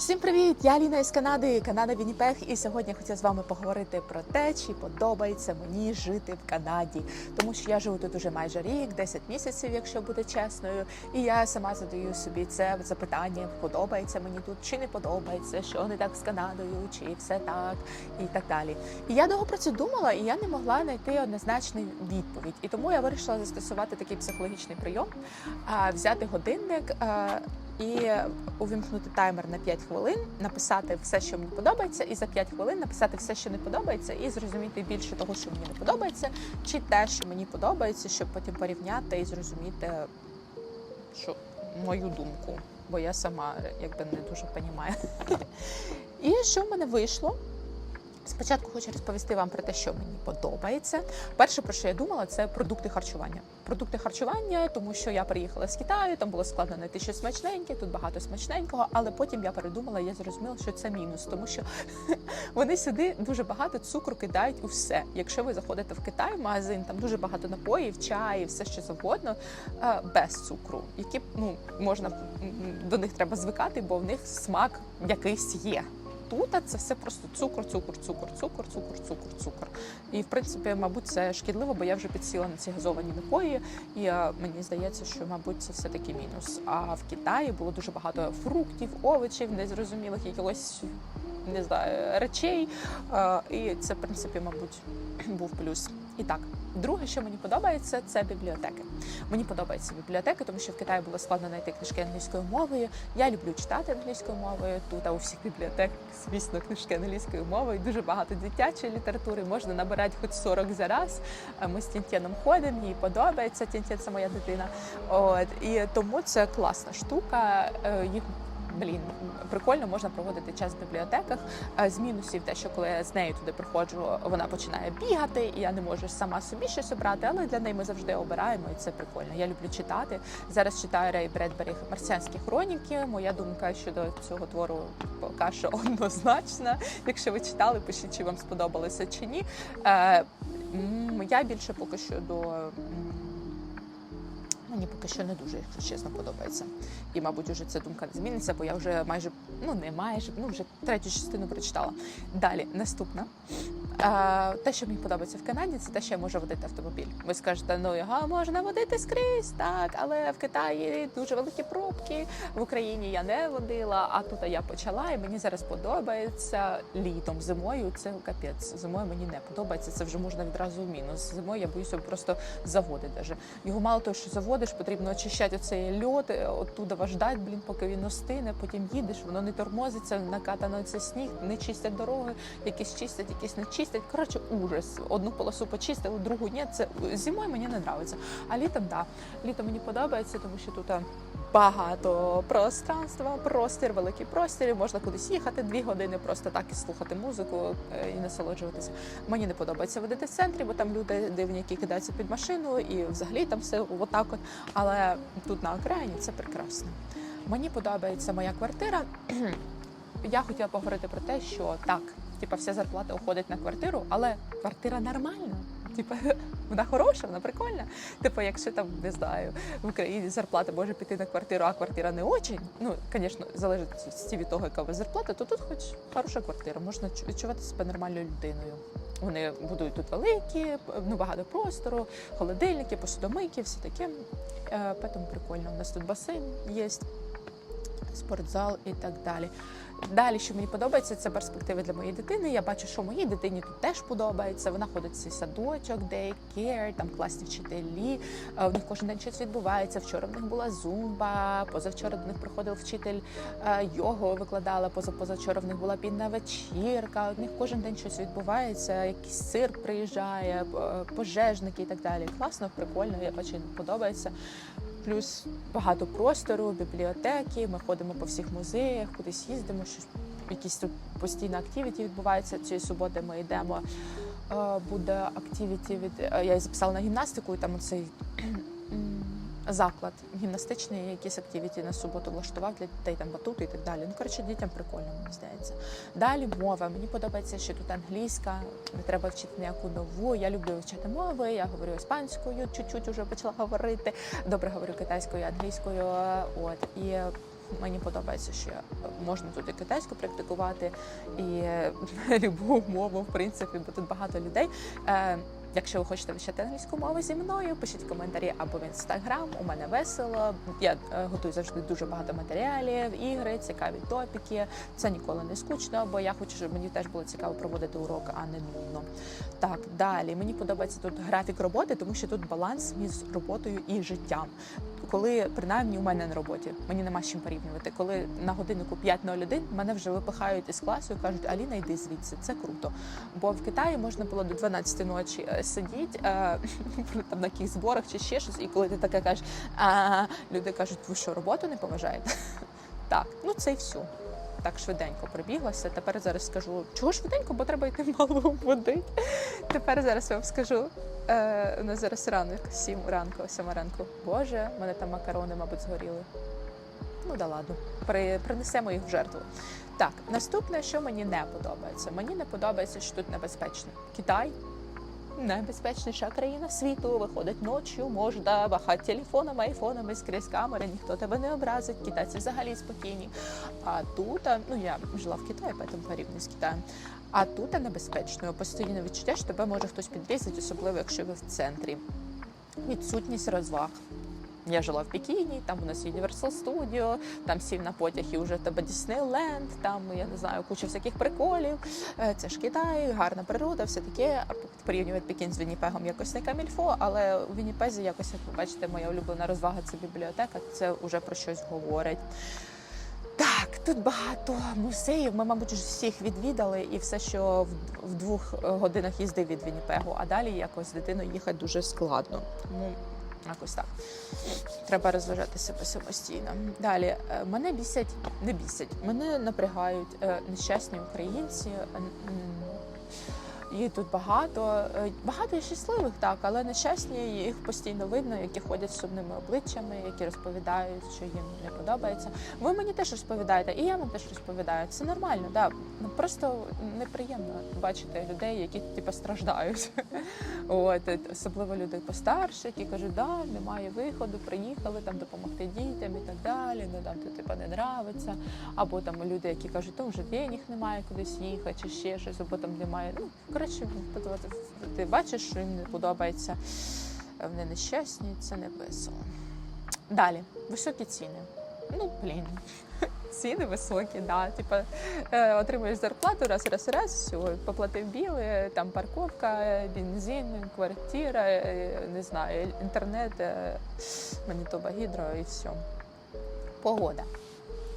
Всім привіт! Я Ліна із Канади, Канада Вінніпег, і сьогодні хотіла з вами поговорити про те, чи подобається мені жити в Канаді, тому що я живу тут уже майже рік, 10 місяців, якщо бути чесною. І я сама задаю собі це запитання: подобається мені тут, чи не подобається, що не так з Канадою, чи все так, і так далі. І я довго про це думала, і я не могла знайти однозначну відповідь. І тому я вирішила застосувати такий психологічний прийом, а, взяти годинник. І увімкнути таймер на 5 хвилин, написати все, що мені подобається, і за 5 хвилин написати все, що не подобається, і зрозуміти більше того, що мені не подобається, чи те, що мені подобається, щоб потім порівняти і зрозуміти, що мою думку, бо я сама якби не дуже розумію. І що в мене вийшло? Спочатку хочу розповісти вам про те, що мені подобається. Перше, про що я думала, це продукти харчування. Продукти харчування, тому що я приїхала з Китаю, там було складно знайти щось смачненьке, тут багато смачненького, але потім я передумала, я зрозуміла, що це мінус, тому що вони сюди дуже багато цукру кидають у все. Якщо ви заходите в Китай, в магазин, там дуже багато напоїв, чаї, все що завгодно, е, без цукру, які ну можна до них треба звикати, бо в них смак якийсь є тут це все просто цукор, цукор, цукор, цукор, цукор, цукор, цукор. І в принципі, мабуть, це шкідливо, бо я вже підсіла на ці газовані напої, і мені здається, що мабуть це все таки мінус. А в Китаї було дуже багато фруктів, овочів, незрозумілих якогось. Не знаю, речей, і це, в принципі, мабуть, був плюс. І так, друге, що мені подобається, це бібліотеки. Мені подобаються бібліотеки, тому що в Китаї було складно знайти книжки англійською мовою. Я люблю читати англійською мовою. Тут а у всіх бібліотек, звісно, книжки англійською мовою. Дуже багато дитячої літератури. Можна набирати хоч 40 за раз. Ми з Тінтєном ходимо, їй подобається. Тінтєн – це моя дитина. От і тому це класна штука. Е, Їх Блін, прикольно можна проводити час в бібліотеках. З мінусів те, що коли я з нею туди приходжу, вона починає бігати, і я не можу сама собі щось обрати, але для неї ми завжди обираємо, і це прикольно. Я люблю читати. Зараз читаю Рей Бредбері Марсіанські хроніки. Моя думка щодо цього твору поки що однозначна. Якщо ви читали, пишіть, чи вам сподобалося чи ні. Е, Я більше поки що до. Мені поки що не дуже, якщо чесно, подобається. І, мабуть, уже ця думка не зміниться, бо я вже майже ну не майже, ну вже третю частину прочитала. Далі, наступна. Те, що мені подобається в Канаді, це те, що я можу водити автомобіль. Ви скажете, ну його можна водити скрізь, так, але в Китаї дуже великі пробки. В Україні я не водила, а тут я почала, і мені зараз подобається літом. Зимою це капець. Зимою мені не подобається. Це вже можна відразу в мінус. Зимою я боюся просто заводити. Даже. Його мало того, що заводиш, потрібно очищати оцей льот, е, оттуда ждать, блін, поки він остине, потім їдеш, воно не тормозиться, накатано це сніг, не чистять дороги, якісь чистять, якісь не чистять. Коротше, ужас. Одну полосу почистили, другу ні. Це зимою мені не подобається. А літом да. Літом мені подобається, тому що тут. Багато пространства, простір, великий простір. Можна кудись їхати дві години, просто так і слухати музику е, і насолоджуватися. Мені не подобається водити в центрі, бо там люди дивні, які кидаються під машину, і взагалі там все отак. От. Але тут на окраїні це прекрасно. Мені подобається моя квартира. Я хотіла поговорити про те, що так, типа, вся зарплата уходить на квартиру, але квартира нормальна. Типа, вона хороша, вона прикольна. Типу, якщо там не знаю, в Україні зарплата може піти на квартиру, а квартира не очень. Ну, звісно, залежить від того, яка у вас зарплата, то тут хоч хороша квартира, можна чу- відчувати себе нормальною людиною. Вони будують тут великі, ну багато простору, холодильники, посудомийки, все таке. Е, Тому прикольно. У нас тут басейн є, спортзал і так далі. Далі, що мені подобається, це перспективи для моєї дитини. Я бачу, що моїй дитині тут теж подобається. Вона ходить в цей садочок, дейкер, там класні вчителі. Е, В них кожен день щось відбувається. Вчора в них була зумба, позавчора до них приходив вчитель е, його викладала. Поза позавчора в них була пінна вечірка. У них кожен день щось відбувається. Якийсь цирк приїжджає, е, пожежники і так далі. Класно, прикольно. Я бачу, подобається. Плюс багато простору, бібліотеки. Ми ходимо по всіх музеях, кудись їздимо. Щось якісь тут постійно активіті відбуваються. Цієї суботи ми йдемо. Е, Буде активіті від е, я записала на гімнастику, і там оцей м, заклад гімнастичний, якісь активіті на суботу влаштував для дітей, там батути і так далі. Ну коротше, дітям прикольно, мені здається. Далі мова. Мені подобається, що тут англійська, не треба вчити ніяку нову. Я люблю вчити мови. Я говорю іспанською, чуть-чуть уже почала говорити. Добре говорю китайською, англійською. От і Мені подобається, що можна тут і китайську практикувати, і е, любу мову, в принципі, бо тут багато людей. Якщо ви хочете вивчати англійську мову зі мною, пишіть коментарі або в інстаграм. У мене весело. Я е, готую завжди дуже багато матеріалів, ігри, цікаві топіки. Це ніколи не скучно, бо я хочу, щоб мені теж було цікаво проводити урок, а не нудно. Так, далі мені подобається тут графік роботи, тому що тут баланс між роботою і життям. Коли принаймні у мене на роботі мені нема з чим порівнювати. Коли на годиннику 5.01 мене вже випихають із класу і кажуть, Аліна, йди звідси, це круто. Бо в Китаї можна було до 12 ночі е, сидіти е, там на якихось зборах чи ще щось, і коли ти таке кажеш, а люди кажуть, ви що, роботу не поважаєте? Так, ну це і все. Так швиденько пробіглася. Тепер зараз скажу, чого швиденько, бо треба йти мало води. Тепер зараз я вам скажу. Е, у нас зараз ранок, 7 ранку, 7 ранку. Боже, мене там макарони, мабуть, згоріли. Ну да ладно, При, принесемо їх в жертву. Так, наступне, що мені не подобається. Мені не подобається, що тут небезпечно. Китай найбезпечніша країна світу. Виходить ночі, можна бахати телефонами, айфонами скрізь камери, ніхто тебе не образить. Китайці взагалі спокійні. А тут, ну я жила в Китаї, потім порівнюю з Китаєм. А тут небезпечно. постійно відчуття, що тебе може хтось підрізати, особливо якщо ви в центрі. Відсутність розваг. Я жила в Пекіні, там у нас Universal Studio, там сів на потяг і вже в тебе Disneyland, там я не знаю, куча всяких приколів. Е, Це ж Китай, гарна природа, все таке. Порівнювати Пекін з Вінніпегом якось не камільфо, але у Вінніпезі якось, як ви бачите, моя улюблена розвага це бібліотека. Це вже про щось говорить. Так, тут багато музеїв. Ми, мабуть, всіх відвідали, і все, що в, в двох е, годинах їзди від Вінніпегу, а далі якось з дитиною їхати дуже складно. Тому якось так. Треба розважати себе самостійно. Далі е, мене бісять, не бісять, мене напрягають е, нещасні українці. Е, Їх тут багато, багато і щасливих, так, але нещасні їх постійно видно, які ходять з сумними обличчями, які розповідають, що їм не подобається. Ви мені теж розповідаєте, і я вам теж розповідаю. Це нормально, да. Ну, Просто неприємно бачити людей, які типу, страждають. От е, особливо люди постарші, які кажуть, да, немає виходу, приїхали там допомогти дітям і так далі. Ну там ти типу, не нравиться. Або там люди, які кажуть, то вже денег немає кудись їхати, чи ще щось, або там немає. Ну коротше, ти бачиш, що їм не подобається. Вони нещасні, це не весело. Далі високі ціни. Ну блін. Ціни високі, да. Типа е, отримуєш зарплату раз, раз, раз, все, поплатив біли, там парковка, бензин, квартира, е, не знаю, інтернет, е, Манітоба гідро і все. Погода.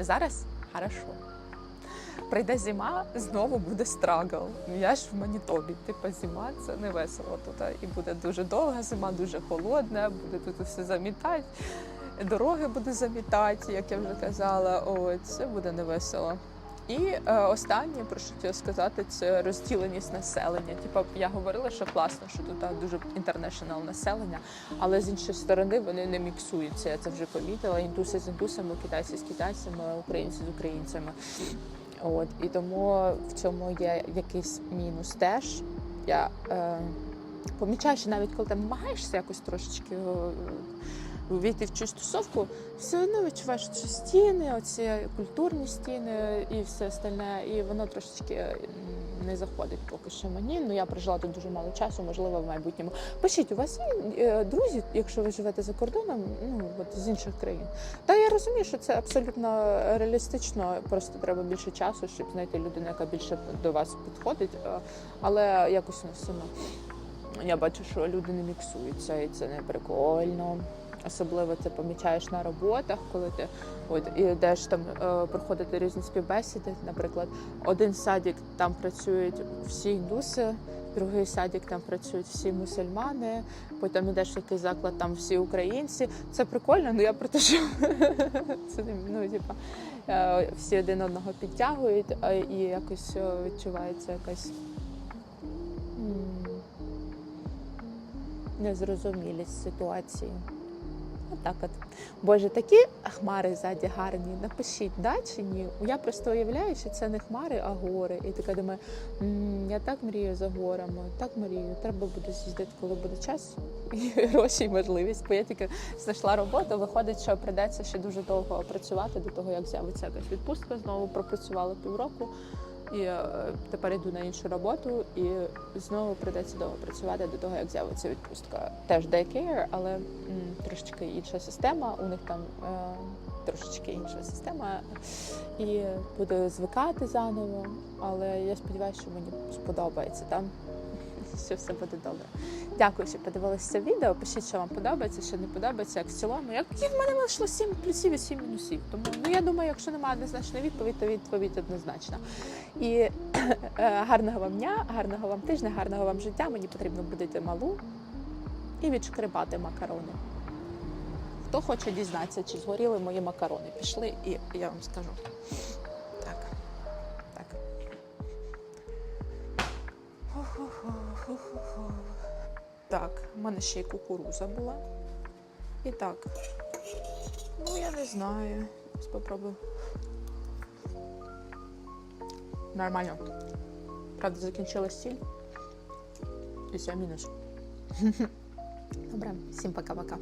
Зараз хорошо. Прийде зима, знову буде страгл. Я ж в Манітобі. Типа зима це не весело тут. І буде дуже довга зима, дуже холодна, буде тут все замітати. Дороги буде замітати, як я вже казала. О, це буде невесело. І е, останнє, про що хотіла сказати, це розділеність населення. Типа я говорила, що класно, що тут дуже інтернешнл населення, але з іншої сторони вони не міксуються. Я це вже помітила. Індуси з індусами, китайці з китайцями, українці з українцями. От і тому в цьому є якийсь мінус теж. Я е, помічаю, що навіть коли ти намагаєшся якось трошечки е, увійти в цю стосовку, все одно відчуваєш що стіни, оці культурні стіни і все остальне, і воно трошечки не заходить поки що мені. Ну я прожила тут дуже мало часу, можливо, в майбутньому. Пишіть, у вас є е, друзі, якщо ви живете за кордоном, ну от з інших країн. Та я розумію, що це абсолютно реалістично. Просто треба більше часу, щоб знайти людину, яка більше до вас підходить. Е, Але якось не все одно. Я бачу, що люди не міксуються, і це не прикольно. Особливо це помічаєш на роботах, коли ти от і йдеш там е, проходити різні співбесіди. Наприклад, один садик там працюють всі індуси, другий садик там працюють всі мусульмани. Потім йдеш в якийсь заклад, там всі українці. Це прикольно, ну я про те, що це ну, типа, е, всі один одного підтягують, і якось е, відчувається якась незрозумілість ситуації. Отак от. Боже, такі хмари ззаді гарні. Напишіть, да чи ні? Я просто уявляю, що це не хмари, а гори. І така думаю, «М, я так мрію за горами, так мрію. Треба буде з'їздити, коли буде час і гроші, і можливість. Бо я тільки знайшла роботу. Виходить, що прийдеться ще дуже довго працювати до того, як з'явиться якась відпустка. Знову пропрацювала півроку. І е, тепер йду на іншу роботу, і знову прийдеться довго працювати до того, як з'явиться відпустка. Теж daycare, але м, трошечки інша система. У них там е, трошечки інша система, і буду звикати заново. Але я сподіваюся, що мені сподобається там. Що все буде добре. Дякую, що подивилися відео. Пишіть, що вам подобається, що не подобається, як в цілому. Як і в мене вийшло 7 плюсів і 7 мінусів. Тому ну я думаю, якщо немає однозначної відповіді, то відповідь однозначна. І е, гарного вам дня, гарного вам тижня, гарного вам життя. Мені потрібно будити малу і відшкребати макарони. Хто хоче дізнатися, чи згоріли мої макарони? Пішли, і я вам скажу. Так, в мене ще й кукуруза була. І так. Ну, я не знаю. Спробую. Нормально. Правда, закінчилась сіль. І все, мінус. Добре, всім пока-пока.